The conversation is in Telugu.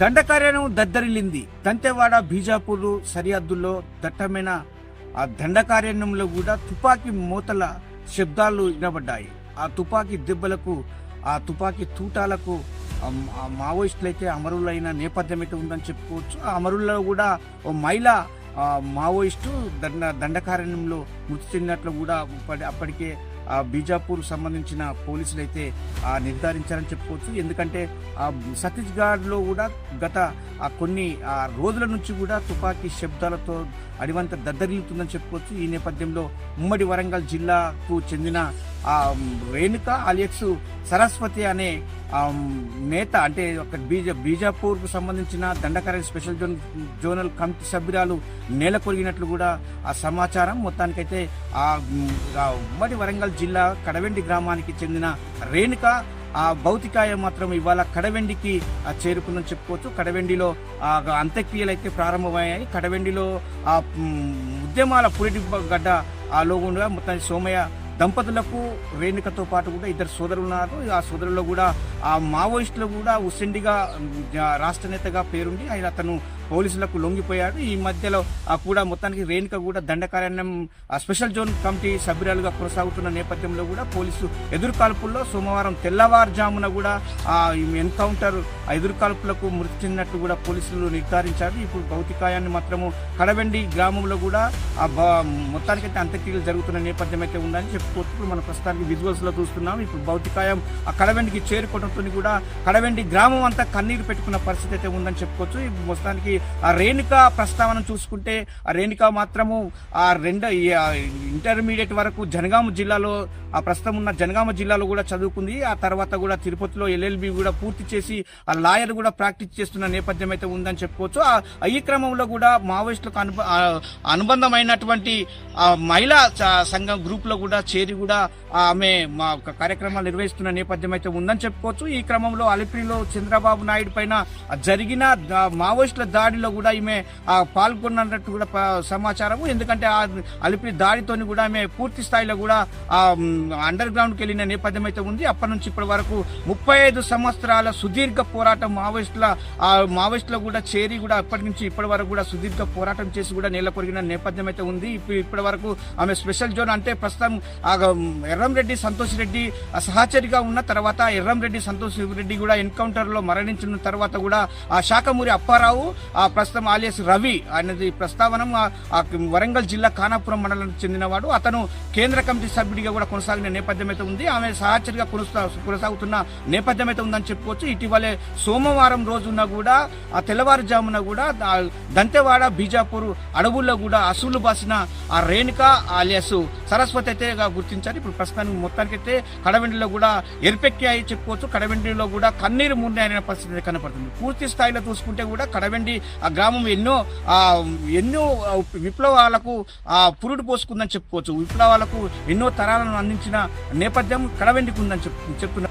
దండకార్యం దద్దరిల్లింది. దంతెవాడ బీజాపూర్ సరిహద్దుల్లో దట్టమైన ఆ దండకారణ్యంలో కూడా తుపాకీ మూతల శబ్దాలు వినబడ్డాయి. ఆ తుపాకీ దెబ్బలకు ఆ తుపాకీ తూటాలకు ఆ మావోయిస్టులు అయితే అమరులైన నేపథ్యం అయితే ఉందని చెప్పుకోవచ్చు. ఆ అమరుల్లో కూడా ఓ మహిళ మావోయిస్టు దండ దండకారణ్యంలో మృతి చెందినట్లు కూడా అప్పటికే ఆ బీజాపూర్ సంబంధించిన పోలీసులు అయితే ఆ నిర్ధారించారని చెప్పుకోవచ్చు. ఎందుకంటే ఆ ఛత్తీస్గఢ్ కూడా గత ఆ కొన్ని ఆ రోజుల నుంచి కూడా తుపాకీ శబ్దాలతో అడివంత దద్దరిల్లుతుందని చెప్పుకోవచ్చు. ఈ నేపథ్యంలో ఉమ్మడి వరంగల్ జిల్లాకు చెందిన రేణుక అలియక్స్ సరస్వతి అనే నేత అంటే ఒక బీజ బీజాపూర్కు సంబంధించిన Dandakaranya special zone zonal committee సభ్యురాలు నేల కొరిగినట్లు కూడా ఆ సమాచారం. మొత్తానికైతే ఆ ఉమ్మడి వరంగల్ జిల్లా కడవెండి గ్రామానికి చెందిన రేణుక ఆ భౌతికాయం మాత్రం ఇవాళ కడవెండికి ఆ, చేరుకుందని చెప్పుకోవచ్చు. కడవెండిలో ఆ అంత్యక్రియలు అయితే ప్రారంభమయ్యాయి. కడవెండిలో ఆ ఉద్యమాల పురిటి గడ్డ ఆ లోగుండగా మొత్తానికి సోమయ్య దంపతులకు రేణుకతో పాటు కూడా ఇద్దరు సోదరులు ఉన్నారు. ఆ సోదరుల్లో కూడా ఆ మావోయిస్టులు కూడా ఉసెండిగా రాష్ట్ర నేతగా పేరుండి ఆయన అతను పోలీసులకు లొంగిపోయాడు ఈ మధ్యలో ఆ కూడా మొత్తానికి రేణుక కూడా దండకారణ్యం స్పెషల్ జోన్ కమిటీ సభ్యురాలుగా కొనసాగుతున్న నేపథ్యంలో కూడా పోలీసు ఎదురుకాల్పుల్లో సోమవారం తెల్లవారుజామున కూడా ఆ ఎన్కౌంటర్ ఆ ఎదురుకాల్పులకు మృతి చెందినట్టు కూడా పోలీసులు నిర్ధారించారు. ఇప్పుడు భౌతికాయాన్ని మాత్రము కడవెండి గ్రామంలో కూడా ఆ బ- మొత్తానికైతే అంత్యక్రియలు జరుగుతున్న నేపథ్యం అయితే ఉందని చెప్పుకోవచ్చు. ఇప్పుడు ప్రస్తుతానికి విజువల్స్లో చూస్తున్నాం. ఇప్పుడు భౌతికాయం ఆ కడవెండికి చేరుకోవడంతో కూడా కడవెండి గ్రామం అంతా కన్నీరు పెట్టుకున్న పరిస్థితి అయితే ఉందని చెప్పుకోవచ్చు. మొత్తానికి రేణుక ప్రస్తావన చూసుకుంటే ఆ రేణుక మాత్రము ఆ రెండో ఇంటర్మీడియట్ వరకు జనగామ జిల్లాలో ఆ ప్రస్తుతం ఉన్న జనగామ జిల్లాలో కూడా చదువుకుంది. ఆ తర్వాత కూడా తిరుపతిలో ఎల్ఎల్బి కూడా పూర్తి చేసి ఆ లాయర్ కూడా ప్రాక్టీస్ చేస్తున్న నేపథ్యం అయితే ఉందని చెప్పుకోవచ్చు. ఆ ఈ క్రమంలో కూడా మావోయిస్టులకు అనుబ అనుబంధమైనటువంటి ఆ మహిళా సంఘం గ్రూప్లో కూడా చేరి కూడా ఆమె మా ఒక కార్యక్రమాలు నిర్వహిస్తున్న నేపథ్యం అయితే ఉందని చెప్పుకోవచ్చు. ఈ క్రమంలో అలిపిరిలో చంద్రబాబు నాయుడు పైన జరిగిన మావోయిస్టుల దాడి దాడిలో కూడా ఈమె పాల్గొన్నట్టు కూడా సమాచారము. ఎందుకంటే ఆ అలిపిరి దాడితోని కూడా ఆమె పూర్తి స్థాయిలో కూడా ఆ అండర్ గ్రౌండ్కి వెళ్ళిన నేపథ్యం అయితే ఉంది. అప్పటి నుంచి ఇప్పటి వరకు ముప్పై ఐదు సంవత్సరాల సుదీర్ఘ పోరాటం మావోయిస్టుల ఆ మావోయిస్టులో కూడా చేరి కూడా అప్పటి నుంచి ఇప్పటి వరకు కూడా సుదీర్ఘ పోరాటం చేసి కూడా నేల కొరిగిన నేపథ్యం అయితే ఉంది. ఇప్పుడు ఇప్పటి వరకు ఆమె స్పెషల్ జోన్ అంటే ప్రస్తుతం ఎర్రంరెడ్డి సంతోష్ రెడ్డి సహచరిగా ఉన్న తర్వాత ఎర్రంరెడ్డి సంతోష్ రెడ్డి కూడా ఎన్కౌంటర్లో మరణించిన తర్వాత కూడా ఆ శాఖమూరి అప్పారావు ఆ ప్రస్తుతం ఆలియస్ రవి అనేది ప్రస్తావన వరంగల్ జిల్లా ఖానాపురం మండలానికి చెందినవాడు. అతను కేంద్ర కమిటీ సభ్యుడిగా కూడా కొనసాగిన నేపథ్యం అయితే ఉంది. ఆమె సహచరిగా కొనసా కొనసాగుతున్న నేపథ్యం అయితే ఉందని చెప్పుకోవచ్చు. ఇటీవలే సోమవారం రోజున కూడా ఆ తెల్లవారుజామున కూడా దంతెవాడ బీజాపూర్ అడవుల్లో కూడా అసూలు బాసిన ఆ రేణుక ఆలియస్ సరస్వతి అయితే గుర్తించారు. ఇప్పుడు ప్రస్తుతానికి మొత్తానికైతే కడవెండిలో కూడా ఎరిపెక్కి అయి చెప్పుకోవచ్చు. కడవెండిలో కూడా కన్నీరు ముడి అయిన పరిస్థితి కనపడుతుంది. పూర్తి స్థాయిలో చూసుకుంటే కూడా కడవెండి ఆ గ్రామం ఎన్నో ఎన్నో విప్లవాలకు ఆ పురుడు పోసుకుందని చెప్పుకోవచ్చు. విప్లవాలకు ఎన్నో తరాలను అందించిన నేపథ్యం కడవెండుకుందని చెప్ చెప్పు చెప్తున్నారు